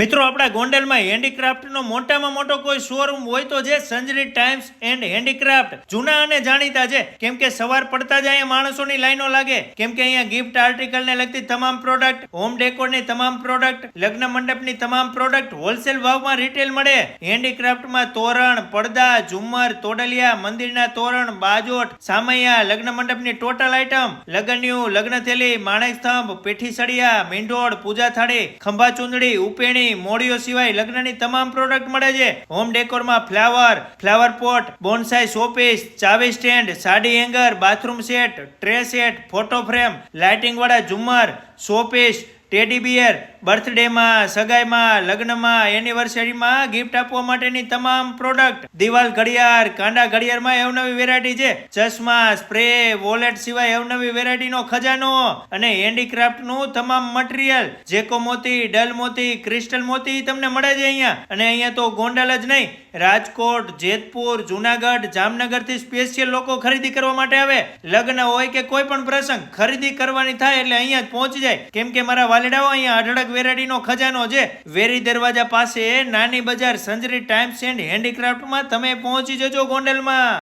મિત્રો, આપણા ગોંડલમાં હેન્ડીક્રાફ્ટનો મોટામાં મોટો કોઈ શોરૂમ હોય તો જે સંજરી ટાઈમ્સ એન્ડ હેન્ડીક્રાફ્ટ જૂના અને જાણીતા છે. કેમ કે સવાર પડતા જ અહીંયા માણસોની લાઈનો લાગે. કેમ કે અહીંયા ગિફ્ટ આર્ટિકલને લગતી તમામ પ્રોડક્ટ હોમ ડેકોરની તમામ પ્રોડક્ટ લગ્ન મંડપની તમામ પ્રોડક્ટ હોલસેલ ભાવમાં રિટેલ મળે. હેન્ડીક્રાફ્ટમાં તોરણ, પડદા, ઝુમ્મર, તોડલિયા, મંદિરના તોરણ, બાજોટ, સામૈયા, લગ્ન મંડપની ટોટલ આઇટમ લગન્યું લગ્ન થેલી માણેક સ્તંભ, પેઠી સળિયા, મીંઢોળ, પૂજા થાળી ખંભા ચૂંદડી ઉપેણી મોડીઓ સિવાય લગ્નની તમામ પ્રોડક્ટ મળે છે. Home ડેકોરમાં flower flower pot bonsai showpiece ચાવી stand sari hanger bathroom set tray set photo frame lighting વાળા ઝુમ્મર શોપીસ ટેડી બિયર બર્થડેમાં સગાઈમાં, લગ્નમાં એનિવર્સરીમાં ગિફ્ટ આપવા માટેની તમામ પ્રોડક્ટ દિવાલ ઘડિયાળ, કાંડા ઘડિયાળમાં અવનવી વેરાયટી છે. ચશ્મા સ્પ્રે વોલેટ સિવાય અવનવી વેરાયટીનો ખજાનો અને હેન્ડીક્રાફ્ટનું તમામ મટીરિયલ જેકો મોતી, ડલ મોતી ક્રિસ્ટલ મોતી તમને મળે છે અહીંયા. અને અહીંયા તો ગોંડલ જ નહીં, રાજકોટ, જેતપુર, જુનાગઢ, જામનગરથી સ્પેશિયલ લોકો ખરીદી કરવા માટે આવે. લગ્ન હોય કે કોઈ પણ પ્રસંગ, ખરીદી કરવાની થાય એટલે અહીંયા જ પહોંચી જાય. કેમ કે મારા વાલીડાઓ અહીંયા અઢળક વેરાડીનો ખજાનો છે. વેરી દરવાજા પાસે નાની બજાર, સંજરી, ટાઈમ્સ એન્ડ હેન્ડીક્રાફ્ટમાં તમે પહોંચી જજો ગોંડલમાં.